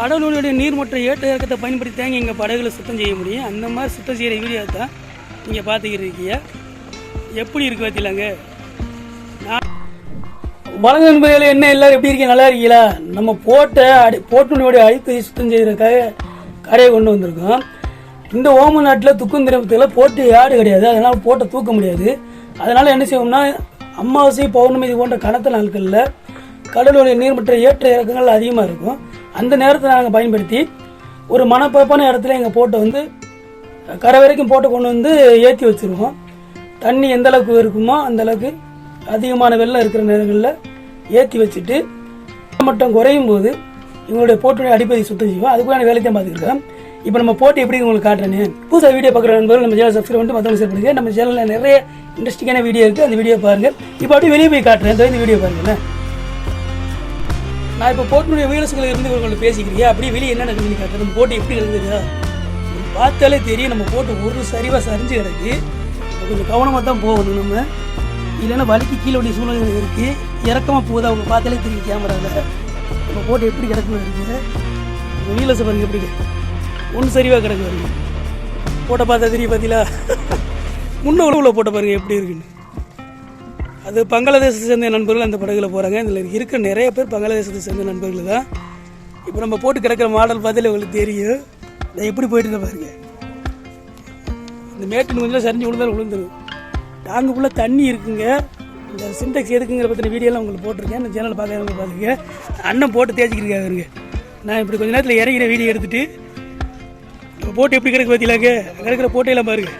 கடலுடைய நீர்மற்ற ஏற்ற இறக்கத்தை பயன்படுத்தி தாங்க எங்கள் படகுகளை சுத்தம் செய்ய முடியும். அந்த மாதிரி சுத்தம் செய்கிற வீடியோ தான் நீங்கள் பார்த்துக்கிட்டு இருக்கீங்க. எப்படி இருக்கு பார்த்தீங்களாங்க வணக்கம் நண்பர்களே என்ன எல்லாரும் எப்படி இருக்கீங்க? நல்லா இருக்கீங்களா? நம்ம போட்ட அடி போட்டுனுடைய அடிப்பை சுத்தம் செய்கிறதுக்காக கடையை கொண்டு வந்திருக்கோம். இந்த ஓம நாட்டில் துக்கம் திரப்பத்தில் போட்டு யாடு கிடையாது. அதனால் போட்டை தூக்க முடியாது. அதனால் என்ன செய்வோம்னா அமாவாசை பௌர்ணமி இது போன்ற கனத்த நாட்களில் கடலுடைய நீர்மற்ற ஏற்ற இறக்கங்கள் அதிகமாக இருக்கும். அந்த நேரத்தை நாங்கள் பயன்படுத்தி ஒரு மனப்பப்பான இடத்துல எங்கள் போட்டை வந்து கரை வரைக்கும் போட்டை கொண்டு வந்து ஏற்றி வச்சுருவோம் தண்ணி எந்த அளவுக்கு இருக்குமோ அந்த அளவுக்கு அதிகமான வெள்ளம் இருக்கிற நேரங்களில் ஏற்றி வச்சுட்டு மட்டம் குறையும் போது எங்களுடைய போட்டுடைய அடிப்பகுதி சுத்தம் செய்வோம். அதுக்குள்ள வேலை தான் இப்போ நம்ம போட்டு எப்படி உங்களுக்கு காட்டுறேன்னு. புதுசாக வீடியோ பார்க்குற நண்பர்கள் நம்ம சேனல் சப்ஸ்கிரைப் பண்ணிட்டு மற்றவங்க ஷேர் நம்ம சேனலில் நிறைய இன்ட்ரெஸ்டிங்கான வீடியோ இருக்குது அந்த வீடியோ பாருங்கள் இப்போ அப்படியே வெளியே போய் காட்டுறேன். இந்த இந்த வீடியோ பாருங்களேன் நான் இப்போ போட்டினுடைய வீரசுகளை இருந்து இவர்கள் பேசிக்கிறீங்க அப்படியே வெளியே என்ன நடக்குதுன்னு காட்டுறேன் நம்ம போட்டு எப்படி நடக்குதா பார்த்தாலே தெரியும் நம்ம போட்டு ஒரு சரிவாக சரிஞ்சு கிடக்கு. கொஞ்சம் கவனமாக தான் போகணும் நம்ம. இல்லைன்னா வலிக்கு கீழே வேண்டிய சூழ்நிலை இருக்குது இறக்கமாக போகுது அவங்க பார்த்தாலே தெரியும் கேமராவில் நம்ம போட்டு எப்படி கிடக்குன்னு இருக்குது வீலஸை பாருங்க எப்படி ஒன்று சரிவாக கிடக்கு பாருங்க. போட்டை பார்த்தா தெரியும் பார்த்தீங்களா முன்ன உள்ள போட்ட பாருங்க எப்படி இருக்குன்னு. அது பங்களாதேசத்தை சேர்ந்த நண்பர்கள் அந்த படகுல போகிறாங்க இதில் இருக்கிற நிறைய பேர் பங்களாதேசத்தை சேர்ந்த நண்பர்கள் தான். இப்போ நம்ம போட்டு கிடக்கிற மாடல் பார்த்தாலே உங்களுக்கு தெரியும். இதை எப்படி போயிட்டு இருக்க பாருங்க. இந்த மேட்டு கொஞ்சம் சரிஞ்சு விழுந்தாலும் விழுந்துடும் டாங்குக்குள்ளே தண்ணி இருக்குங்க. இந்த சின்டெக்ஸ் எதுக்குங்கிற பற்றின வீடியோலாம் உங்களுக்கு போட்டிருக்கேன். இந்த சேனல் பார்க்குறவங்க பார்த்துங்க அண்ணன் போட்டு தேய்ச்சிக்கிட்டு இருங்க நான் இப்படி கொஞ்ச நேரத்தில் இறங்கின வீடியோ எடுத்துகிட்டு இப்போ போட்டு எப்படி கிடக்கு பார்த்தீங்களாங்க கிடக்கிற போட்டையெல்லாம் பாருங்க.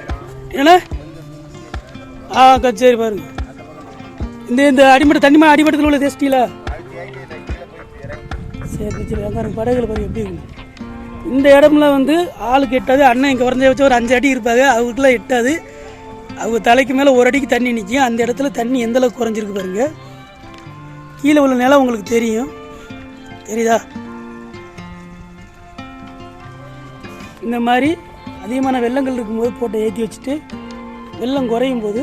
என்ன ஆ சரி பாருங்கள் இந்த இந்த அடிமட்ட தண்ணி மா- அடிமட்டத்தில் உள்ள தேஷ்டிலா சரி சரி அங்கே படகுல பாருங்க எப்படி இருக்கு. இந்த இடம்ல வந்து ஆளுக்கு எட்டாது அண்ணன் இங்கே குறைஞ்ச வச்சு ஒரு அஞ்சு அடி இருப்பாங்க அவங்களுக்குலாம் எட்டாது. அவங்க தலைக்கு மேலே ஒரு அடிக்கு தண்ணி நிற்கும் அந்த இடத்துல தண்ணி எந்தளவுக்கு குறைஞ்சிருக்கு பாருங்க. கீழே உள்ள நிலம் உங்களுக்கு தெரியும். தெரியுதா? இந்த மாதிரி அதிகமான வெள்ளங்கள் இருக்கும்போது போட்டை ஏற்றி வச்சுட்டு வெள்ளம் குறையும் போது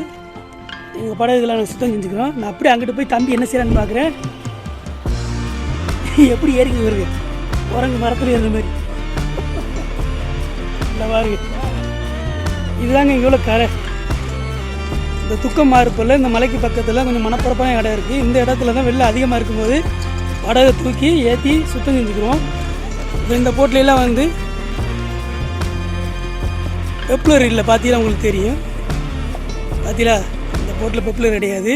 எங்கள் படகுகளை நாங்கள் சுத்தம் செஞ்சுக்கிறோம். நான் அப்படியே அங்கிட்டு போய் தம்பி என்ன செய்யறான்னு பார்க்குறேன் எப்படி ஏறிங்க வருது குரங்கு மரத்தில் இருந்த மாதிரி. இந்த பாருங்க இதுதாங்க இவ்வளோ கரை. இந்த துக்கம் மாறுப்பில் இந்த மலைக்கு பக்கத்தில் கொஞ்சம் மனப்பரப்பான இடம் இருக்குது இந்த இடத்துல தான் வெள்ளம் அதிகமாக இருக்கும்போது படகை தூக்கி ஏற்றி சுத்தம் செஞ்சுக்கிறோம். இப்போ இந்த போட்லாம் வந்து பெப்ளர் இல்லை பார்த்தீங்களா உங்களுக்கு தெரியும்? பார்த்தீங்களா போட்டில் பெப்ளர் கிடையாது.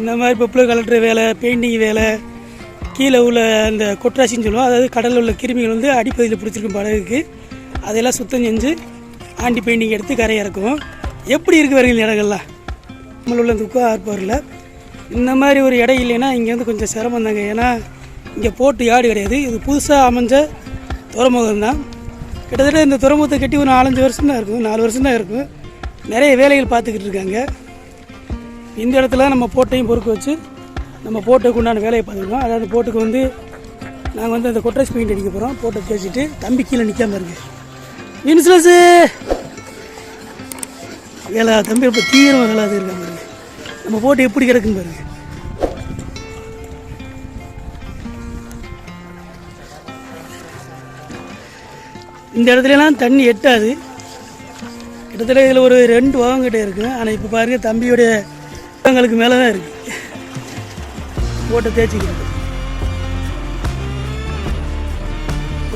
இந்த மாதிரி பெப்ளர் கலட்டுற வேலை பெயிண்டிங் வேலை கீழே உள்ள அந்த கொட்ராசின்னு சொல்லுவோம். அதாவது கடலில் உள்ள கிருமிகள் வந்து அடிப்பகுதியில் பிடிச்சிருக்கும் படகுக்கு அதெல்லாம் சுத்தம் செஞ்சு ஆண்டி பெயிண்டிங் எடுத்து கரை இறக்குவோம். எப்படி இருக்கு வரீங்க இடங்கள்லாம். நம்மள உள்ள துக்கம் ஆர்ப்பாரில். இந்த மாதிரி ஒரு இடம் இல்லைன்னா இங்கே வந்து கொஞ்சம் சிரமம் தாங்க. ஏன்னா இங்கே போட்டு யாடு கிடையாது. இது புதுசாக அமைஞ்ச துறைமுகம் தான் கிட்டத்தட்ட இந்த துறைமுகத்தை கட்டி ஒரு நாலஞ்சு வருஷம் தான் இருக்கும் நாலு வருஷம் தான் இருக்கும் நிறைய வேலைகள் பார்த்துக்கிட்டு இருக்காங்க. இந்த இடத்துல நம்ம போட்டையும் பொறுக்க வச்சு நம்ம போட்டுக்கு உண்டான வேலையை பார்த்துருக்கோம். அதாவது போட்டுக்கு வந்து நாங்கள் வந்து அந்த கொட்ரஸ் பெயிண்ட் அடிக்க போகிறோம் போட்டை தேய்ச்சிட்டு தம்பி கீழே நிற்காம இருக்கு. இன்சூரன்ஸு! வேலை தம்பி இப்போ தீவிரமாக வேலை இருக்காங்க பாருங்க. நம்ம போட்டு எப்படி கிடக்குன்னு பாருங்கள் இந்த இடத்துலலாம் தண்ணி எட்டாது. கிட்டத்தட்ட இதில் ஒரு ரெண்டு வாகம் கிட்டே இருக்கு. ஆனால் இப்போ பாருங்க தம்பியோடைய எங்களுக்கு மேலே தான் இருக்கு. போட்டை தேய்ச்சிக்கிறது.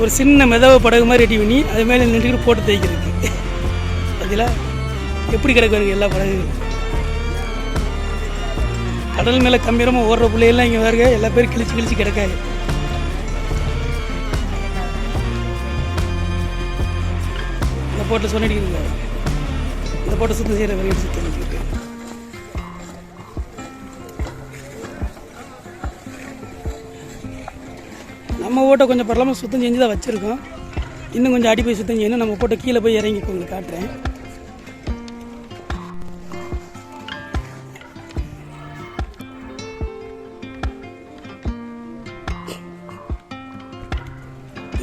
ஒரு சின்ன மெதவ படகு மாதிரி ரெடி பண்ணி அது மேலே நின்றுக்கிட்டு போட்டு தேய்க்கிறதுக்கு. அதில் எப்படி கிடக்கு எல்லா படகுகளும். கடல் மேலே கம்பீரமாக ஓடுற பிள்ளைகள்லாம் இங்கே பாருங்க எல்லா பேரும் கிழிச்சு கிழிச்சு கிடக்காது இந்த போட்டை சொன்னடிக்கிறது இந்த போட்டை சுத்தம் செய்கிற வரையும் சுத்தம் நம்ம ஓட்டை கொஞ்சம் பரவாயில்லாம சுத்தம் செஞ்சு தான் வச்சுருக்கோம். இன்னும் கொஞ்சம் அடி போய் சுத்தம் செய்யணும். நம்ம போட்டை கீழே போய் இறங்கி உங்களுக்கு காட்டுறேன்.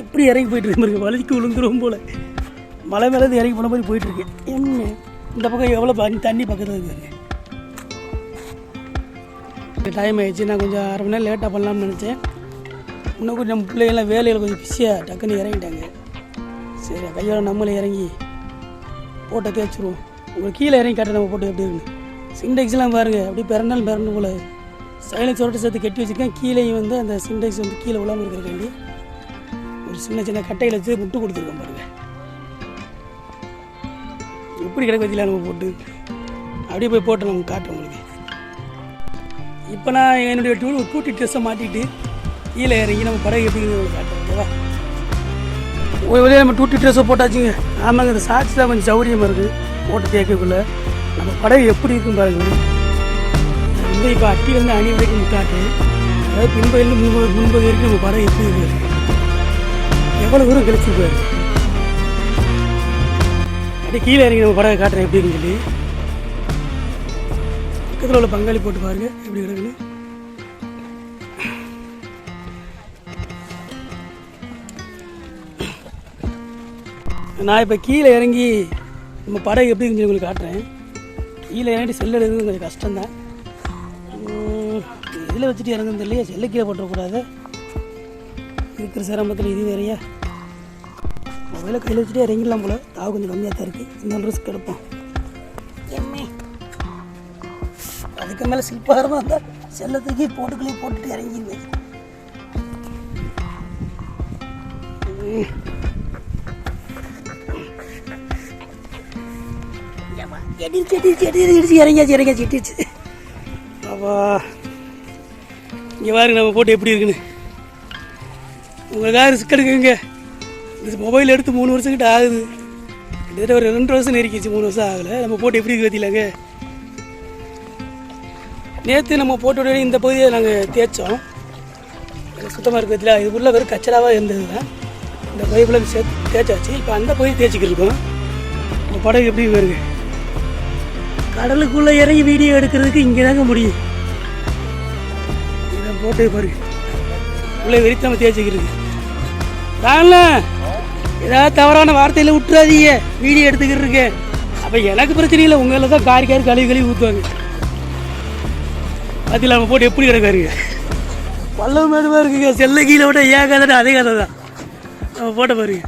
இப்படி இறங்கி போயிட்டு இருக்கு வலிக்கு விழுந்துரும் போல. மலை மேலே இறங்கி போன மாதிரி போயிட்டுருக்கு. என்ன? இந்த பக்கம் எவ்வளோ தண்ணி பக்கத்தில் இருக்கு டைம் ஆயிடுச்சு. நான் கொஞ்சம் அரை மணி நேரம் லேட்டாக பண்ணலாம்னு நினச்சேன். இன்னும் கொஞ்சம் நம்ம பிள்ளைகள்லாம் வேலையில் கொஞ்சம் பிஸியாக டக்குன்னு இறங்கிட்டாங்க. சரி கையோட நம்மளே இறங்கி போட்டை தேய்ச்சிருவோம் உங்களுக்கு கீழே இறங்கி காட்ட நம்ம போட்டு எப்படி இருக்குன்னு. சிண்டெக்ஸ்லாம் பாருங்கள் அப்படி பிறந்தாலும் பிறந்து போல. சைலன்ஸோட சேர்த்து கட்டி வச்சுருக்கேன். கீழேயும் வந்து அந்த சிண்டெக்ஸ் வந்து கீழே விழாமல் இருக்கிறக்காண்டி ஒரு சின்ன சின்ன கட்டையில் வச்சு முட்டு கொடுத்துருக்கோம் பாருங்கள் எப்படி கிடக்கு வச்சுலாம் நம்ம போட்டு அப்படியே போய் போட்டு நம்ம காட்டுறோம் உங்களுக்கு. இப்போ நான் என்னுடைய டூ டூட்டி ட்ரெஸ்ஸை மாட்டிட்டு கீழே இறங்கி நம்ம படகு எப்படி உங்களுக்கு காட்டுறோம் ஓகேவா? வழியாக நம்ம டூட்டி ட்ரெஸ்ஸை போட்டாச்சுங்க. ஆமாங்க இந்த சாட்சி தான் கொஞ்சம் சௌரியமாக இருக்குது போட்டு தேக்கக்குள்ளே நம்ம படகு எப்படி இருக்குன்னு பாருங்க வந்து இப்போ அட்டி அணி வரைக்கும் காட்டு. அதாவது பின்பையிலிருந்து முன்பது முன்பது வரைக்கும் நம்ம படகு எப்படி இருக்குது எவ்வளோ தூரம் கழிச்சு அப்படியே கீழே இறங்கி நம்ம படகை காட்டுறேன் எப்படி இருக்குன்னு சொல்லி. பக்கத்தில் உள்ள பங்காளி போட்டு பாருங்க எப்படி கிடக்குன்னு. நான் இப்போ கீழே இறங்கி நம்ம படகு எப்படி இருந்துச்சு உங்களுக்கு காட்டுறேன். கீழே இறங்கி செல் எடுக்கிறது கொஞ்சம் கஷ்டம்தான். இதில் வச்சுட்டு இறங்குறது இல்லையா? செல்லு கீழே போட்டுறக்கூடாது. இருக்கிற சிரமத்தில் இது வேறையா? மொபைலை கையில் வச்சுட்டு இறங்கிடலாம் போல. தாவு கொஞ்சம் கம்மியாக தான் இருக்குது இன்னொரு ரிஸ்க் எடுப்போம். எம்மே. அதுக்கு மேலே சில்பாரமாக இருந்தால் செல்லை தூக்கி போட்டுக்குள்ளேயே போட்டுட்டு இறங்கிடுவேன். ம். ஏம்மா, எட்டிருச்சு எட்டிருச்சு இறங்கியாச்சு இறங்கியாச்சு அப்பா இங்கே பாருங்க நம்ம போட்டு எப்படி இருக்குன்னு. உங்களுக்காக ரிஸ்க் எடுக்குங்க. இந்த மொபைல் எடுத்து மூணு வருஷம் கிட்ட ஆகுது. கிட்டத்தட்ட ஒரு ரெண்டு வருஷம் நெருக்கிச்சு மூணு வருஷம் ஆகலை. நம்ம போட்டு எப்படி கத்திலாங்க நேற்று நம்ம போட்டோட இந்த பகுதியை நாங்கள் தேய்ச்சோம். சுத்தமாக இருக்கிறதுல இது உள்ள வெறும் கச்சலாவாக இருந்தது தான். இந்த பைப்பில் சேர்த்து தேய்ச்சாச்சு. இப்போ அந்த பகுதி தேய்ச்சிக்கிட்டு இருக்கோம். இந்த படகு எப்படி வருங்க கடலுக்குள்ளே இறங்கி வீடியோ எடுக்கிறதுக்கு இங்கே தாங்க முடியும் இதை போட்டு பாருங்க. உள்ளே வெறித்து நம்ம தேய்ச்சிக்கிறது ஏதாவது தவறான வார்த்தையில் விட்டுறாதீங்க வீடியோ எடுத்துக்கிட்டு இருக்கேன் அப்போ எனக்கு பிரச்சனை இல்லை உங்களில் தான் காரி காரி கழுவி கழுவி ஊற்றுவாங்க அதில் நம்ம போட்டு எப்படி கிடக்காருங்க? பல்லவ மேடுமா இருக்குங்க. செல்ல கீழே விட ஏன் கதை அதே கதை தான் நம்ம போட்ட பாருங்க.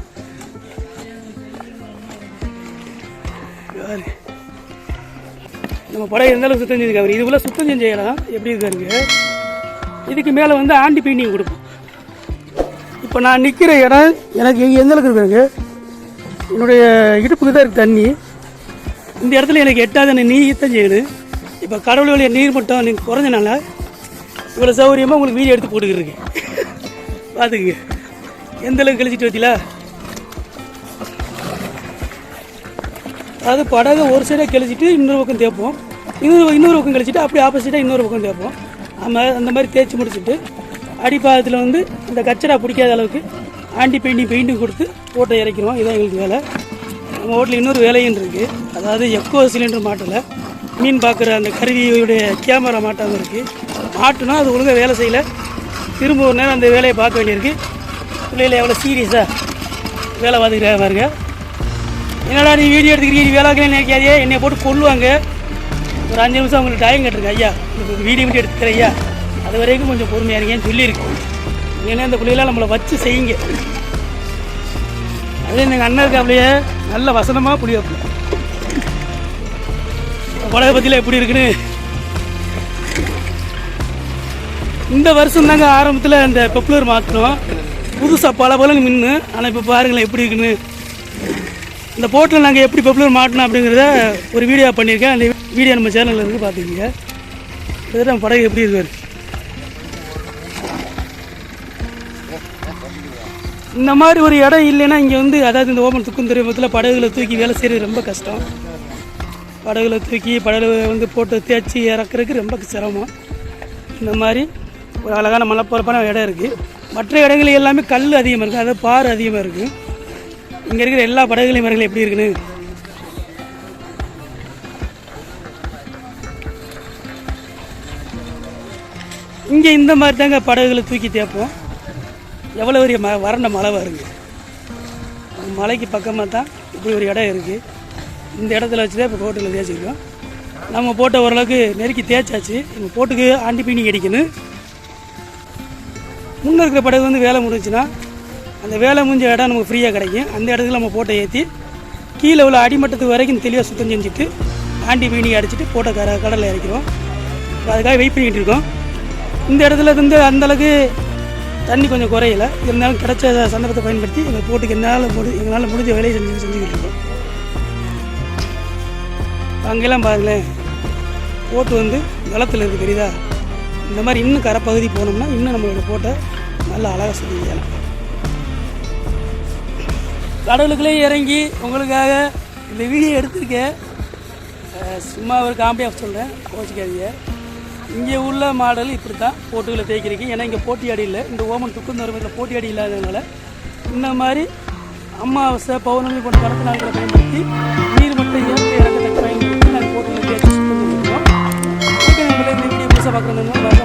நம்ம படம் இருந்தாலும் சுத்தம் செஞ்சுருக்காரு? இதுக்குள்ளே சுத்தம் செஞ்ச இடம் எப்படி இருக்காருங்க? இதுக்கு மேலே வந்து ஆண்டி பெயிண்டிங் கொடுப்போம். இப்போ நான் நிற்கிற இடம் எனக்கு எந்த அளவுக்கு இருக்காங்க என்னுடைய இடுப்புக்கு தான் இருக்குது தண்ணி. இந்த இடத்துல எனக்கு எட்டாத நீர் ஈத்தம் செய்யணும். இப்போ கடவுள் வழிய நீர் மட்டம் நீங்கள் குறைஞ்சனால இவ்வளோ சௌகரியமாக உங்களுக்கு வீடியோ எடுத்து போட்டுக்கிட்டு பார்த்துக்குங்க எந்த அளவுக்கு கழிச்சிட்டு வச்சிங்களா அதாவது படகை ஒரு சைடாக கழிச்சிட்டு இன்னொரு பக்கம் தேய்ப்போம். இன்னொரு இன்னொரு பக்கம் கழிச்சிட்டு அப்படியே ஆப்போசிட்டாக இன்னொரு பக்கம் தேய்ப்போம். ஆமாம் அந்த மாதிரி தேய்ச்சி முடிச்சுட்டு அடிப்பாகத்தில் வந்து இந்த கச்சரா பிடிக்காத அளவுக்கு ஆண்டி பெயிண்டிங் பெயிண்டிங் கொடுத்து ஓட்டை இறக்கிறோம் இதான் எங்களுக்கு வேலை. நம்ம ஹோட்டலில் இன்னொரு வேலையும் இருக்குது அதாவது எக்கோ சிலிண்டர் மாட்டலை. மீன் பார்க்குற அந்த கருவியுடைய கேமரா மாட்டாமல் இருக்குது மாட்டினா அது ஒழுங்காக வேலை செய்யலை. திரும்ப ஒரு நேரம் அந்த வேலையை பார்க்க வேண்டியிருக்கு. பிள்ளைகளை எவ்வளோ சீரியஸாக வேலை பார்த்துக்கிறா பாருங்க. என்னடா நீ வீடியோ எடுத்துக்கிறீங்க? நீ வேலை வைக்கலன்னு நினைக்காதே. என்னை போட்டு கொல்லுவாங்க. ஒரு அஞ்சு நிமிஷம் உங்களுக்கு டைம் கட்டிருக்கேன் ஐயா வீடியோ வீடியோ எடுத்துக்கிறேன் ஐயா. அது வரைக்கும் கொஞ்சம் பொறுமையாக இருக்கேன்னு சொல்லியிருக்கு? ஏன்னா இந்த பிள்ளைகளாம் நம்மளை வச்சு செய்யுங்க. அதே எங்கள் அண்ணன் அப்படியே நல்ல வசனமாக புளி வைப்போம். உலக பற்றியில் எப்படி இருக்குன்னு? இந்த வருஷம் தாங்க ஆரம்பத்தில் இந்த பெப்ளர் மாற்றினோம் புதுசாக பல பலன் மின்னு. ஆனால் இப்போ பாருங்களேன் எப்படி இருக்குன்னு. இந்த போட்டில் நாங்கள் எப்படி பெப்ளர் மாட்டினோம் அப்படிங்கிறத ஒரு வீடியோ பண்ணியிருக்கேன். அந்த வீடியோ நம்ம சேனலில் இருந்து பார்த்துக்கிங்க. இதுதான் படகு எப்படி இருக்காரு இந்த மாதிரி ஒரு இடம் இல்லைன்னா இங்கே வந்து அதாவது இந்த ஓமன் துக்கும் துறைமுகத்தில் படகுகளை தூக்கி வேலை செய்கிறது ரொம்ப கஷ்டம். படகுல தூக்கி படகு வந்து போட்டு தேய்ச்சி இறக்குறதுக்கு ரொம்ப சிரமம். இந்த மாதிரி ஒரு அழகான மலைப்பரப்பான இடம் இருக்குது மற்ற இடங்கள் எல்லாமே கல் அதிகமாக இருக்குது அதாவது பாறை அதிகமாக இருக்குது இங்கே இருக்கிற எல்லா படகுகளையும் மரங்கள் எப்படி இருக்குன்னு. இங்கே இந்த மாதிரி தாங்க படகுகளை தூக்கி தேய்ப்போம். எவ்வளோ பெரிய ம வறண்ட மலை வருங்க மலைக்கு பக்கமாக தான் இப்படி ஒரு இடம் இருக்குது இந்த இடத்துல வச்சு தான் இப்போ ஹோட்டலில் தேய்ச்சிருக்கோம். நம்ம போட்ட ஓரளவுக்கு நெருக்கி தேய்ச்சாச்சு. நம்ம போட்டுக்கு ஆண்டி பீனி அடிக்கணும். முன்னே இருக்கிற படகு வந்து வேலை முடிஞ்சுன்னா அந்த வேலை முடிஞ்ச இடம் நமக்கு ஃப்ரீயாக கிடைக்கும். அந்த இடத்துல நம்ம போட்டை ஏற்றி கீழே உள்ள அடிமட்டத்துக்கு வரைக்கும் தெளிவாக சுத்தம் செஞ்சுட்டு ஆண்டி பீனி அடிச்சுட்டு போட்டை கர கடலில் இறக்கிறோம் இப்போ அதுக்காக வெயிட் பண்ணிக்கிட்டு இருக்கோம். இந்த இடத்துல இருந்து அந்தளவுக்கு தண்ணி கொஞ்சம் குறையல. இருந்தாலும் கிடைச்ச சந்தர்ப்பத்தை பயன்படுத்தி எங்கள் போட்டுக்கு என்னால் முடி எங்களால் முடிஞ்ச வேலையை செஞ்சு செஞ்சுக்கிட்டு இருக்கோம். அங்கெல்லாம் பாருங்களேன். போட்டு வந்து நிலத்தில் இருக்குது தெரியுதா? இந்த மாதிரி இன்னும் கரைப்பகுதி போனோம்னா இன்னும் நம்மளோட போட்டை நல்லா அழகாக செஞ்சுக்கலாம் கடவுளுக்குள்ளே இறங்கி உங்களுக்காக இந்த வீடியோ எடுத்திருக்கேன். சும்மா ஒரு காமெடியாக சொல்கிறேன் கோச்சிக்காதீங்க. இங்கே உள்ள மாடல் இப்படி தான் போட்டுகளை தேய்க்கிறீங்க. ஏன்னா இங்கே போட்டி அடி இல்லை. இந்த ஓமன் துக்குந்தோரத்தில் போட்டி அடி இல்லாததுனால இந்த மாதிரி அமாவாசை பௌர்ணமி போன்ற கடத்த நாட்களை பயன்படுத்தி நீர் மட்டும் இயற்கை இறக்கத்தை பயன்படுத்தி நாங்கள் போட்டுகளை தேய்ச்சி சுத்தம் பண்ணிருக்கோம் புதுசாக பார்க்குறதுனால